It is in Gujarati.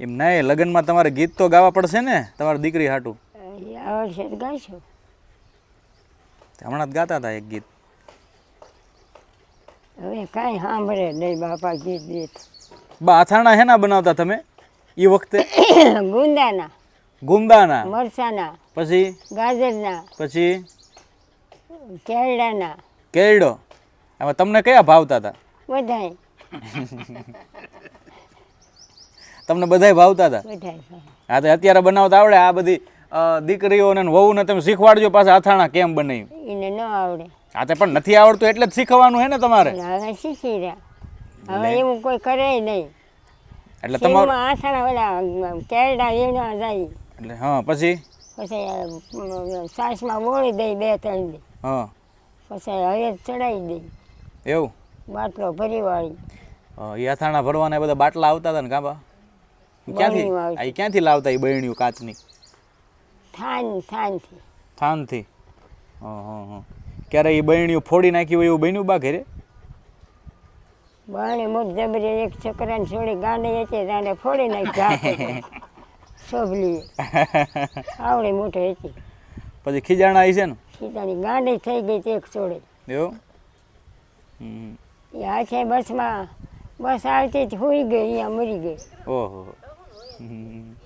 એમ નહીં લગ્નમાં તમારે ગીત તો ગાવા પડશે ને તમારી દીકરી હાટું. આવડશે તો ગાઈશું. હમણાં જ ગાતા હતા એક ગીત. હવે કાંઈ સાંભળે નહીં બાપા ગીત ગીત. બા અથાણા હેના બનાવતા તમે? એ વખતે? ગુંદાના. ગુંદાના. મરસાના. પછી? ગાજરના. પછી? કેરડાના કેરડો એમાં તમને કયા ભાવતા હતા બધાય. તમને બધાય ભાવતા હતા? હા તો અત્યારે બનાવતા આવડે આ બધી દીકરીઓને દીકરીઓને ને વહુને તમે શીખવાડજો પાછા અથાણા કેમ બનાવ્યું એને ન આવડે. હા તો પણ નથી આવડતું એટલે જ શીખવાનું હે ને તમારે? શીખી રહ્યા. હવે એવું કોઈ કરે નહીં. એટલે તમારું અથાણા ઓલા કેરડા વીણવા જાય. એટલે હા પછી? પછી સાસમાં બોળી દઈ બે ત્રણ દી. હા. પછી હવે ચડાવી દઈ. એવું? બાટલો ભરી વાળી. એ અથાણા ભરવાના બધા બાટલા આવતા હતા ને કાબા ક્યાંથી? આ ઈ ક્યાંથી લાવતા એ બહેણીઓ કાચની? થાન થાનથી. થાનથી? હા હા હા. ક્યારે એ બહેણીઓ ફોડી નાખી હોય એવું બન્યું બા ઘરે? બાણી મોટ જબરી એક છોકરાને છોડી ગાંડે હતી ગાંડે ફોડી નાખી સોભલી આવડે મોટો હતી. પછી ખીજાણા આવી છે ને? ખીજાણી ગાંડી થઈ ગઈ તે એક છોડે. એવું? હમ. એ હાથે બસમાં બસ આવતી જ હોઈ ગઈ અહીંયા મરી ગઈ. ઓહો. Mm-hmm.